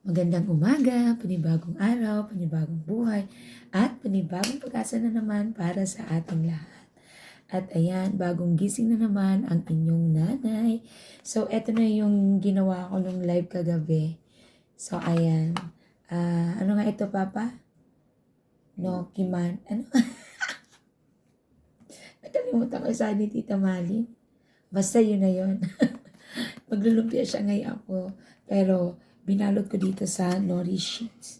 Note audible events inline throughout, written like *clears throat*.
Magandang umaga, panibagong araw, panibagong buhay, at panibagong pag-asa na naman para sa ating lahat. At ayan, bagong gising na naman ang inyong nanay. So, eto na yung ginawa ko nung live kagabi. So, ayan. Ah, ano nga ito, Papa? No, Kiman. Ano? *laughs* Nakalimutan ko sa ni Tita Mali. Basta yun na yun. *laughs* Maglulumpia siya ngayon ako. Pero, binalot ko dito sa nori sheets.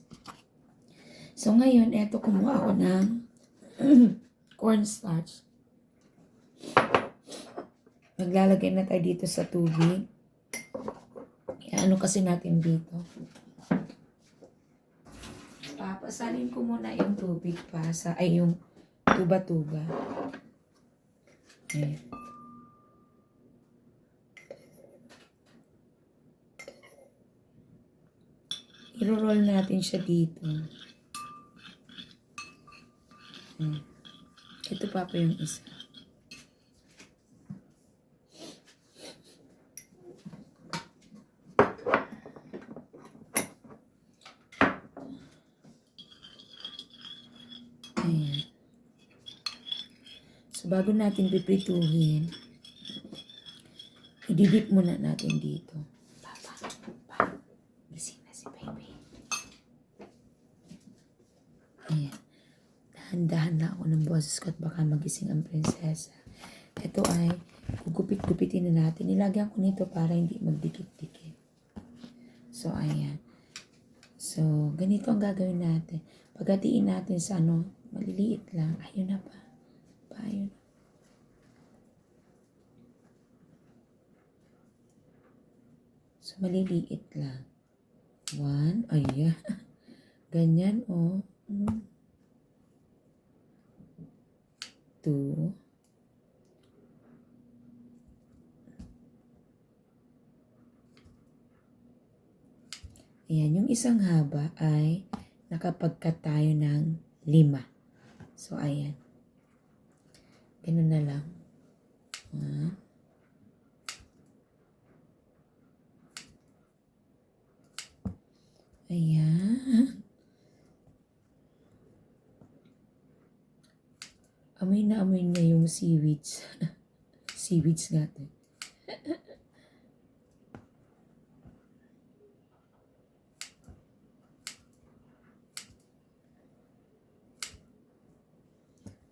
So, ngayon, eto kumuha ako ng *clears throat* cornstarch. Maglalagay na tayo dito sa tubig. Ano kasi natin dito. Papasalin ko muna yung tubig pa sa, ay yung tuba-tuba. Ayan. I-roll natin siya dito. Ayan. Ito pa pa yung isa. Ayan. So, bago natin piprituhin, ididip muna natin dito. Papa, pa, gising na si baby. Ayan. Dahan-dahan na ako ng boses ko at baka magising ang prinsesa. Ito ay gugupit-gupitin na natin. Nilagyan ko nito para hindi magdikit-dikit. So, ayan. So, ganito ang gagawin natin. Paghatiin natin sa ano, maliliit lang. Ayun na pa. Pa, ayun na. So, maliliit lang. One. Ayan. *laughs* Ganyan, oh. Mm. Two. Ayan, yung isang haba ay nakapagkat tayo ng lima. So, ayan. Ganun na lang. Ah. Ayan. Amoy na amoy niya yung seaweeds. *laughs* seaweeds natin. *laughs*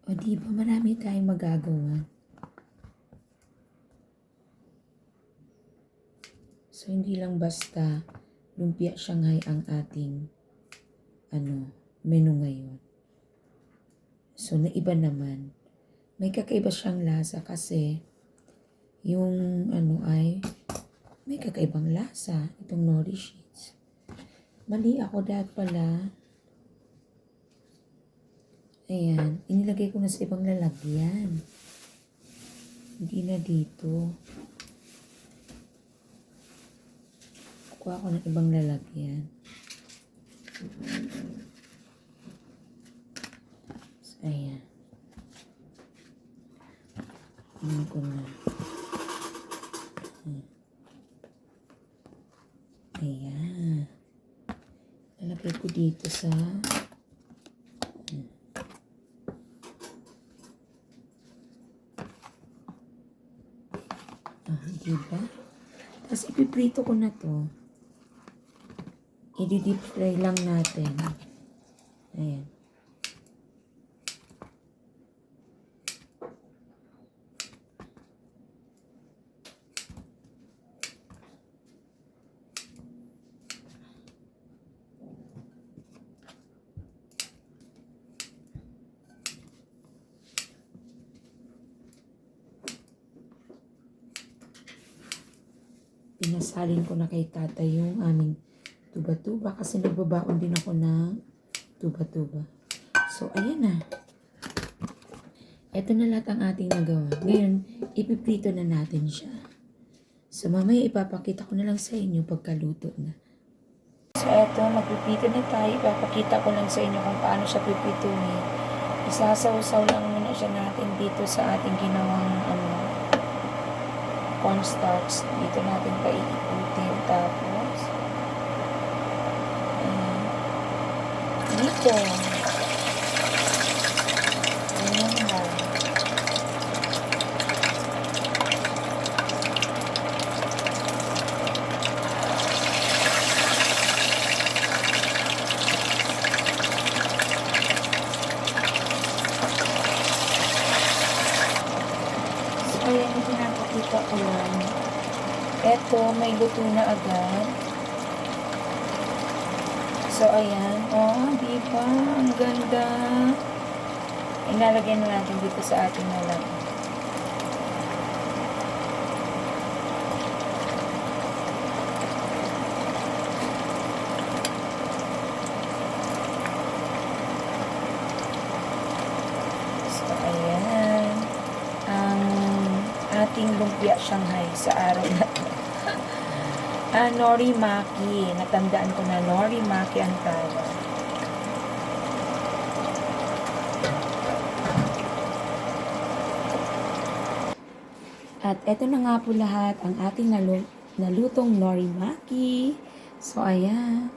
O di ba marami tayong magagawa. So hindi lang basta lumpia Shanghai ang ating ano, menu ngayon. So naiba naman. May kakaiba siyang lasa kasi yung ano ay may kakaibang lasa itong nori sheets. Mali ako dahil pala Ayan, inilagay ko na sa ibang lalagyan. Hindi na dito. Kuha ko ng ibang lalagyan. So, ayan. Ano ko na. Ayan. Lalagay ko dito sa Ah, diba? Tapos ipiprito ko na to. I-deep fry lang natin. Ayan. Pinasalin ko na kay tata yung aming tuba-tuba kasi nagbabaon din ako ng tuba-tuba. So, ayan na. Ito na lahat ang ating nagawa. Ngayon, ipiprito na natin siya. So, mamaya ipapakita ko na lang sa inyo pagkaluto na. So, eto, magpiprito na tayo. Ipapakita ko lang sa inyo kung paano siya pipituhin. Isasaw-saw lang muna siya natin dito sa ating ginawang ano, cornstarch dito natin paiikutin tapos ayan. dito Eto, may luto na agad. So, ayan. Oh, di ba? Ang ganda. Inalagay na natin dito sa ating nalang. So, ayan. Ang ating lumpia Shanghai sa araw na to. Ah, Norimaki. Natandaan ko na Norimaki ang tawag. At eto na nga po lahat ang ating nalu- nalutong Norimaki. So, ayan.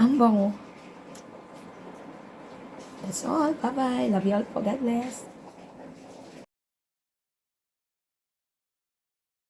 Ang bango. That's all. Bye-bye. Love you all. God bless.